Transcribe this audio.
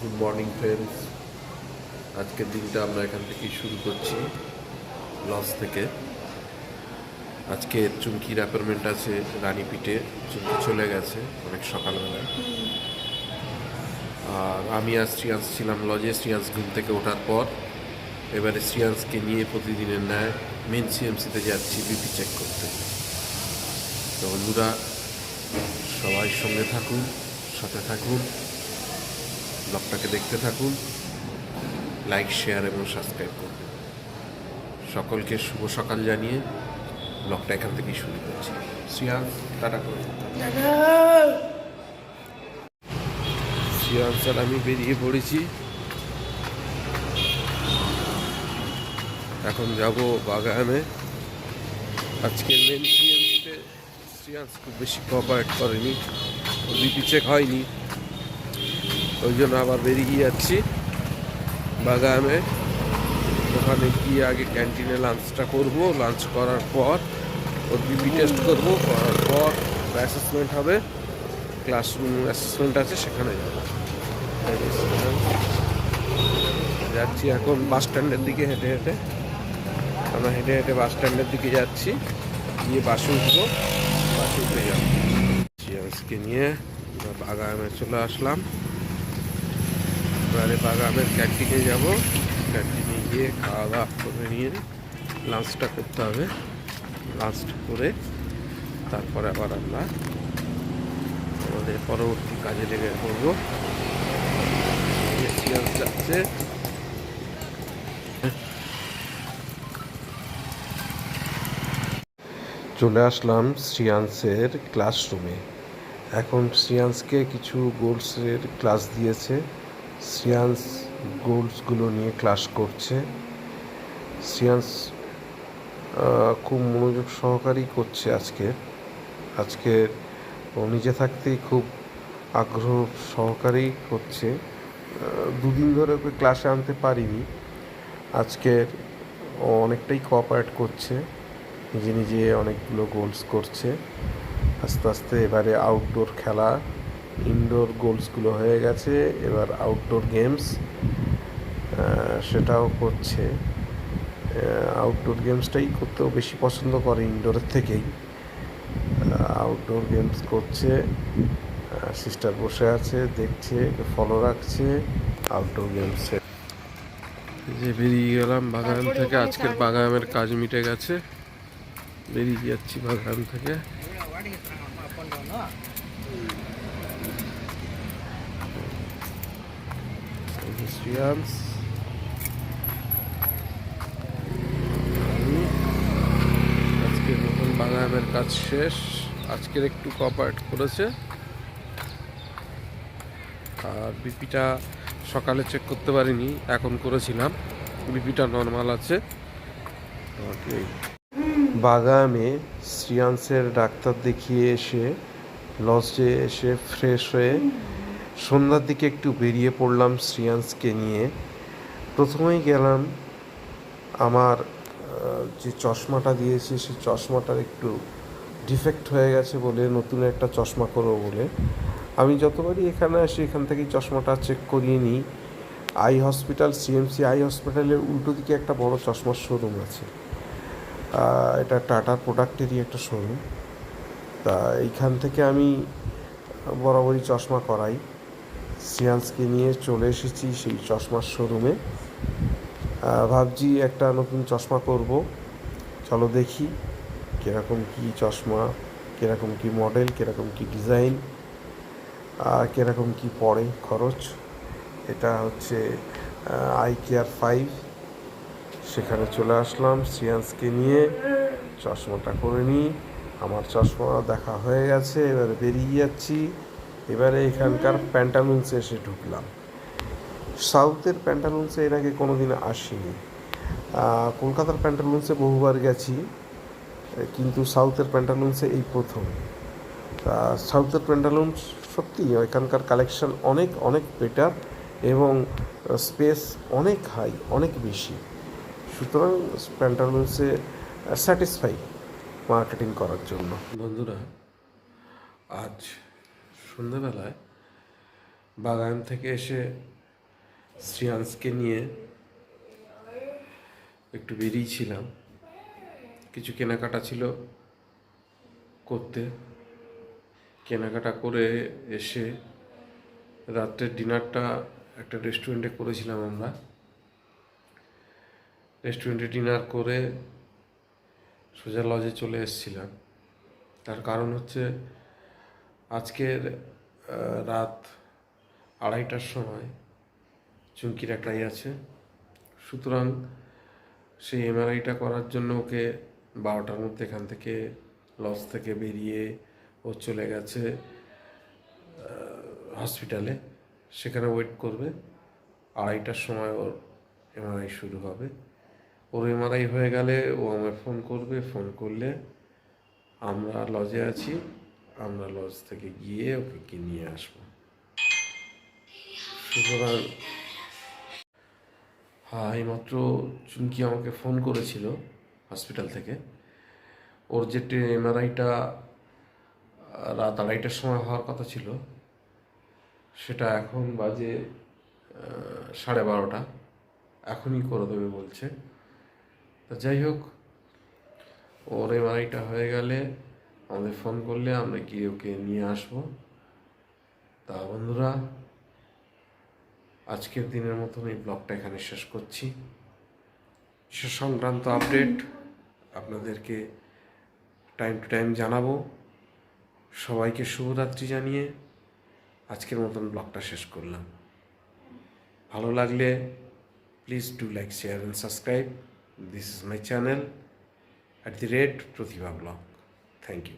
Good morning friends আজকের দিনটা আমরা এখান থেকেই শুরু করছি লস থেকে। আজকে চুমকির অ্যাপার্টমেন্ট আছে রানীপিঠে, চুমকি চলে গেছে অনেক সকালবেলায় আর আমি আর শ্রিয়াংশ ছিলাম লজে শ্রিয়াংশ ঘুম থেকে ওঠার পর। এবারে শ্রিয়াংশকে নিয়ে প্রতিদিনের ন্যায় মেন সিএমসিতে যাচ্ছি বিপি চেক করতে। তো বন্ধুরা, সবাই সঙ্গে থাকুন, সাথে থাকুন। ব্লগটাকে দেখতে থাকুন, লাইক, শেয়ার এবং সাবস্ক্রাইব করুন। সকলকে শুভ সকাল জানিয়ে ব্লগটা এখান থেকেই শুরু করছি। শ্রিয়াংশ টাটা করে শ্রিয়াংশ আর আমি বেরিয়ে পড়েছি। এখন যাব বাগানে। আজকের মেন সিএমসিতে শ্রিয়াংশ খুব বেশি কোঅপারেট করেনি। বিপি চেক হয়নি। ওই জন্য আবার বেরিয়ে যাচ্ছি বাগানে। ওখানে গিয়ে আগে ক্যান্টিনে লাঞ্চটা করব। লাঞ্চ করার পর ওর বিপি টেস্ট করব। করার পর অ্যাসেসমেন্ট হবে। ক্লাসরুম অ্যাসেসমেন্ট আছে, সেখানে যাব। যাচ্ছি এখন বাস স্ট্যান্ডের দিকে হেঁটে হেঁটে। আমরা হেঁটে হেঁটে বাস স্ট্যান্ডের দিকে যাচ্ছি। গিয়ে বাসে উঠবো। বাসে উঠে যাব চিয়ার্সকে নিয়ে বাগানে চলে আসলাম। এবারে বাগানের ক্যান্টিনে যাব। ক্যান্টিনে গিয়ে খাওয়া দাওয়া করে নিয়ে লাঞ্চটা করতে হবে। লাঞ্চটা করে তারপরে আবার আমরা আমাদের পরবর্তী কাজে লেগে পড়ব। যাচ্ছে। চলে আসলাম শ্রিয়াংসের ক্লাসরুমে এখন শ্রিয়াংসকে কিছু গোলসের ক্লাস দিয়েছে। শ্রিয়াংস গোলসগুলো নিয়ে ক্লাস করছে। আহ, খুব মনোযোগ সহকারেই করছে আজকে। আজকে ও নিজে থাকতেই খুব আগ্রহ সহকারেই করছে। দুদিন ধরে ওকে ক্লাসে আনতে পারিনি। আজকের ও অনেকটাই কোঅপারেট করছে। নিজে নিজে অনেকগুলো গোলস করছে। আস্তে আস্তে এবারে আউটডোর খেলা ইনডোর গোলসগুলো হয়ে গেছে এবার আউটডোর গেমস সেটাও করছে। আউটডোর গেমসটাই করতেও বেশি পছন্দ করে ইনডোরের থেকেই। আউটডোর গেমস করছে সিস্টার বসে আছে দেখছে ফলো রাখছে আউটডোর গেমসে যে বেরিয়ে গেলাম বাগান থেকে আজকের বাগানের কাজ মিটে গেছে। বেরিয়ে যাচ্ছি বাগান থেকে। শ্রিয়াংশ আজকের মতন বাগানের কাজ শেষ। আজকের একটু কপারেট করেছে। আর বিপিটা সকালে চেক করতে পারিনি, এখন করেছিলাম। বিপিটা নর্মাল আছে। বাগানে শ্রিয়াংসের ডাক্তার দেখিয়ে এসে, লজে এসে ফ্রেশ হয়ে সন্ধ্যার দিকে একটু বেরিয়ে পড়লাম শ্রিয়াংসকে নিয়ে। প্রথমেই গেলাম আমার যে চশমাটা দিয়েছে, সেই চশমাটার একটু ডিফেক্ট হয়ে গেছে বলে নতুন একটা চশমা করব বলে। আমি যতবারই এখানে আসি, এখান থেকেই চশমাটা চেক করিয়ে নিই আই হসপিটাল সিএমসি আই হসপিটালের উল্টো দিকে একটা বড় চশমার শোরুম আছে। এটা টাটার প্রোডাক্টেরই একটা শোরুম তা এইখান থেকে আমি বরাবরই চশমা করাই। সিয়ান্সকে নিয়ে চলে এসেছি সেই চশমার শোরুমে। ভাবছি একটা নতুন চশমা করব। চলো দেখি কীরকম কী চশমা, কীরকম কী মডেল, কীরকম কী ডিজাইন আর কীরকম কী পড়ে খরচ। এটা হচ্ছে আই কেয়ার ফাইভ। সেখানে চলে আসলাম সিয়ান্সকে নিয়ে। চশমাটা করে নিই। আমার চশমা দেখা হয়ে গেছে, এবারে বেরিয়ে যাচ্ছি। এবারে এখানকার প্যান্টালুন্সে এসে ঢুকলাম। সাউথের প্যান্টালুন্সে এর আগে কোনো দিন আসিনি কলকাতার প্যান্টালুন্সে বহুবার গেছি, কিন্তু সাউথের প্যান্টালুন্সে এই প্রথম। তা সাউথের প্যান্টালুন্স সত্যি এখানকার কালেকশন অনেক অনেক বেটার এবং স্পেস অনেক হাই অনেক বেশি। সুতরাং প্যান্টালুন্সে স্যাটিসফাই মার্কেটিং করার জন্য। বন্ধুরা, আজ সন্ধ্যাবেলায় বাগান থেকে এসে শ্রিয়াংশকে নিয়ে একটু বেরিয়েছিলাম কিছু কেনাকাটা ছিল করতে। কেনাকাটা করে এসে রাত্রের ডিনারটা একটা রেস্টুরেন্টে করেছিলাম আমরা। রেস্টুরেন্টে ডিনার করে সোজা লজে চলে এসেছিলাম। তার কারণ হচ্ছে আজকের রাত আড়াইটার সময় চুমকির একটাই আছে। সুতরাং সেই এমআরআইটা করার জন্য ওকে বারোটার মধ্যে এখান থেকে লজ থেকে বেরিয়ে ও চলে গেছে হসপিটালে। সেখানে ওয়েট করবে। আড়াইটার সময় ওর এমআরআই শুরু হবে। ওর এমআরআই হয়ে গেলে ও আমায় ফোন করবে। ফোন করলে আমরা লজে আছি। আমরা লজ থেকে গিয়ে ওকে কি নিয়ে আসব? সুতরাং হ্যাঁ এইমাত্র চুমকি আমাকে ফোন করেছিল হসপিটাল থেকে। ওর যে এমআরআইটা, রাত আড়াইটার সময় হওয়ার কথা ছিল, সেটা এখন বাজে সাড়ে বারোটা। এখনই করে দেবে বলছে। তা যাই হোক, ওর এমআরআইটা হয়ে গেলে আমাদের ফোন করলে আমরা গিয়ে ওকে নিয়ে আসব। তা বন্ধুরা, আজকের দিনের মতন এই ব্লগটা এখানে শেষ করছি। সে সংক্রান্ত আপডেট আপনাদেরকে টাইম টু টাইম জানাব। সবাইকে শুভরাত্রি জানিয়ে আজকের মতন ব্লগটা শেষ করলাম। ভালো লাগলে please do like share and subscribe this is my channel at the rate Pratibha blog thank you